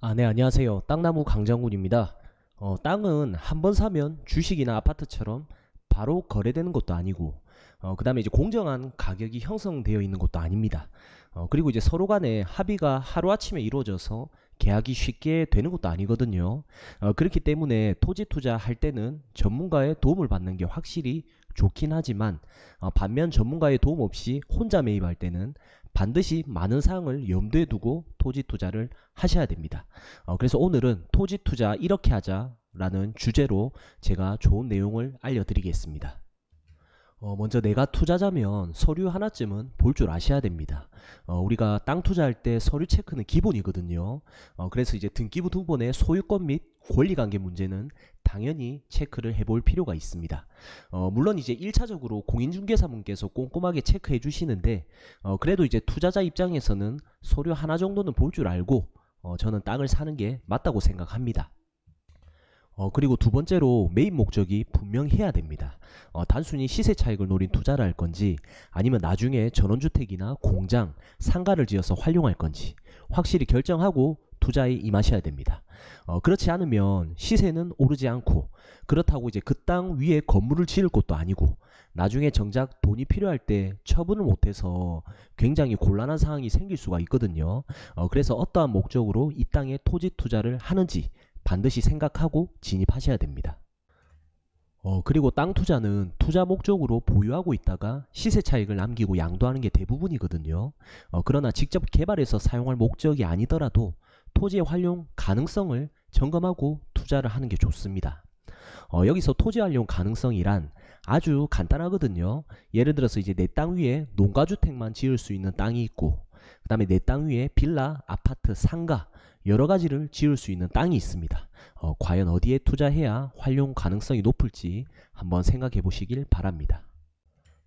아, 네, 안녕하세요. 땅나무 강장군입니다. 어, 땅은 한 번 사면 주식이나 아파트처럼 바로 거래되는 것도 아니고, 어, 그 다음에 이제 공정한 가격이 형성되어 있는 것도 아닙니다. 어, 그리고 이제 서로 간에 합의가 하루아침에 이루어져서 계약이 쉽게 되는 것도 아니거든요. 어, 그렇기 때문에 토지 투자할 때는 전문가의 도움을 받는 게 확실히 좋긴 하지만, 어, 반면 전문가의 도움 없이 혼자 매입할 때는 반드시 많은 사항을 염두에 두고 토지 투자를 하셔야 됩니다. 어, 그래서 오늘은 토지 투자 이렇게 하자라는 주제로 제가 좋은 내용을 알려드리겠습니다. 어, 먼저 내가 투자자면 서류 하나쯤은 볼 줄 아셔야 됩니다. 어, 우리가 땅 투자할 때 서류 체크는 기본이거든요. 어, 그래서 이제 등기부 등본의 소유권 및 권리관계 문제는 당연히 체크를 해볼 필요가 있습니다. 어, 물론 이제 1차적으로 공인중개사분께서 꼼꼼하게 체크해 주시는데 어, 그래도 이제 투자자 입장에서는 서류 하나 정도는 볼 줄 알고 어, 저는 땅을 사는 게 맞다고 생각합니다. 어, 그리고 두 번째로 매입 목적이 분명해야 됩니다. 어, 단순히 시세 차익을 노린 투자를 할 건지 아니면 나중에 전원주택이나 공장, 상가를 지어서 활용할 건지 확실히 결정하고 투자에 임하셔야 됩니다. 어, 그렇지 않으면 시세는 오르지 않고 그렇다고 이제 그 땅 위에 건물을 지을 것도 아니고 나중에 정작 돈이 필요할 때 처분을 못해서 굉장히 곤란한 상황이 생길 수가 있거든요. 어, 그래서 어떠한 목적으로 이 땅에 토지 투자를 하는지 반드시 생각하고 진입하셔야 됩니다. 어, 그리고 땅 투자는 투자 목적으로 보유하고 있다가 시세 차익을 남기고 양도하는 게 대부분이거든요. 어, 그러나 직접 개발해서 사용할 목적이 아니더라도 토지의 활용 가능성을 점검하고 투자를 하는 게 좋습니다. 어, 여기서 토지 활용 가능성이란 아주 간단하거든요. 예를 들어서 이제 내 땅 위에 농가주택만 지을 수 있는 땅이 있고, 그 다음에 내 땅 위에 빌라, 아파트, 상가, 여러 가지를 지을 수 있는 땅이 있습니다. 어, 과연 어디에 투자해야 활용 가능성이 높을지 한번 생각해 보시길 바랍니다.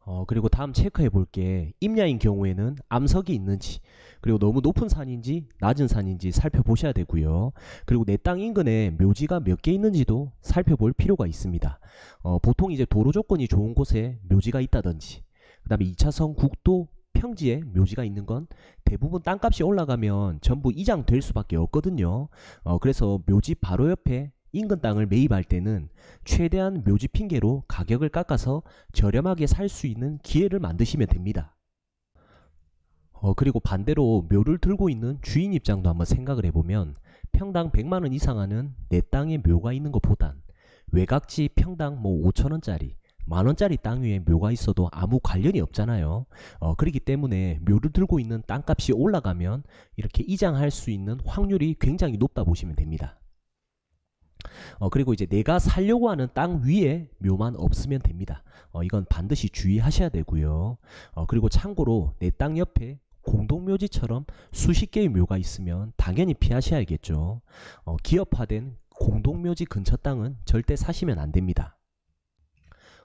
어, 그리고 다음 체크해 볼 게 임야인 경우에는 암석이 있는지 그리고 너무 높은 산인지 낮은 산인지 살펴보셔야 되고요. 그리고 내 땅 인근에 묘지가 몇 개 있는지도 살펴볼 필요가 있습니다. 어, 보통 이제 도로 조건이 좋은 곳에 묘지가 있다든지 그 다음에 2차선 국도 평지에 묘지가 있는 건 대부분 땅값이 올라가면 전부 이장될 수밖에 없거든요. 어, 그래서 묘지 바로 옆에 인근 땅을 매입할 때는 최대한 묘지 핑계로 가격을 깎아서 저렴하게 살 수 있는 기회를 만드시면 됩니다. 어, 그리고 반대로 묘를 들고 있는 주인 입장도 한번 생각을 해보면 평당 100만원 이상 하는 내 땅에 묘가 있는 것보단 외곽지 평당 뭐 5천원짜리 만 원짜리 땅 위에 묘가 있어도 아무 관련이 없잖아요. 어, 그렇기 때문에 묘를 들고 있는 땅값이 올라가면 이렇게 이장할 수 있는 확률이 굉장히 높다 보시면 됩니다. 어, 그리고 이제 내가 살려고 하는 땅 위에 묘만 없으면 됩니다. 어, 이건 반드시 주의하셔야 되고요. 어, 그리고 참고로 내 땅 옆에 공동묘지처럼 수십 개의 묘가 있으면 당연히 피하셔야겠죠. 어, 기업화된 공동묘지 근처 땅은 절대 사시면 안 됩니다.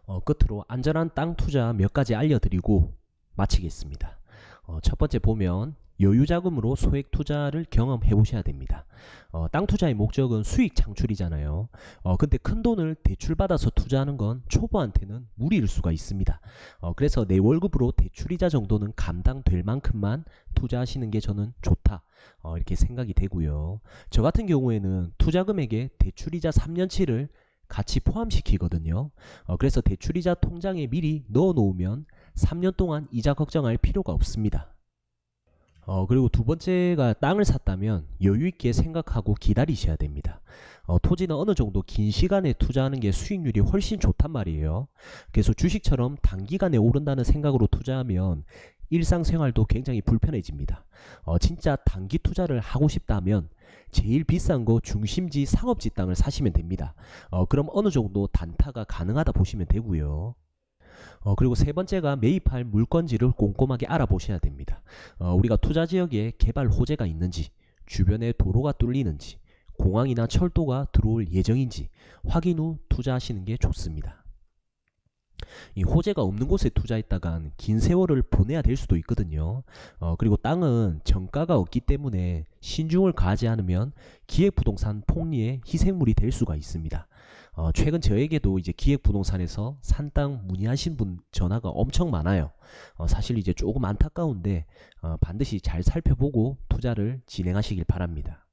어, 끝으로 안전한 땅 투자 몇 가지 알려드리고 마치겠습니다. 어, 첫 번째 보면 여유 자금으로 소액 투자를 경험해 보셔야 됩니다. 어, 땅 투자의 목적은 수익 창출이잖아요. 어, 근데 큰 돈을 대출받아서 투자하는 건 초보한테는 무리일 수가 있습니다. 어, 그래서 내 월급으로 대출이자 정도는 감당될 만큼만 투자하시는 게 저는 좋다. 어, 이렇게 생각이 되고요. 저 같은 경우에는 투자 금액에 대출이자 3년치를 같이 포함시키거든요. 어, 그래서 대출이자 통장에 미리 넣어 놓으면 3년 동안 이자 걱정할 필요가 없습니다. 어, 그리고 두 번째가 땅을 샀다면 여유 있게 생각하고 기다리셔야 됩니다. 어, 토지는 어느 정도 긴 시간에 투자하는 게 수익률이 훨씬 좋단 말이에요. 그래서 주식처럼 단기간에 오른다는 생각으로 투자하면 일상생활도 굉장히 불편해집니다. 어, 진짜 단기 투자를 하고 싶다면 제일 비싼 거 중심지 상업지 땅을 사시면 됩니다. 어, 그럼 어느 정도 단타가 가능하다 보시면 되고요. 어, 그리고 세 번째가 매입할 물건지를 꼼꼼하게 알아보셔야 됩니다. 어, 우리가 투자 지역에 개발 호재가 있는지, 주변에 도로가 뚫리는지, 공항이나 철도가 들어올 예정인지 확인 후 투자하시는 게 좋습니다. 이 호재가 없는 곳에 투자했다간 긴 세월을 보내야 될 수도 있거든요. 어, 그리고 땅은 정가가 없기 때문에 신중을 가하지 않으면 기획부동산 폭리의 희생물이 될 수가 있습니다. 어, 최근 저에게도 이제 기획부동산에서 산 땅 문의하신 분 전화가 엄청 많아요. 어, 사실 이제 조금 안타까운데 어, 반드시 잘 살펴보고 투자를 진행하시길 바랍니다.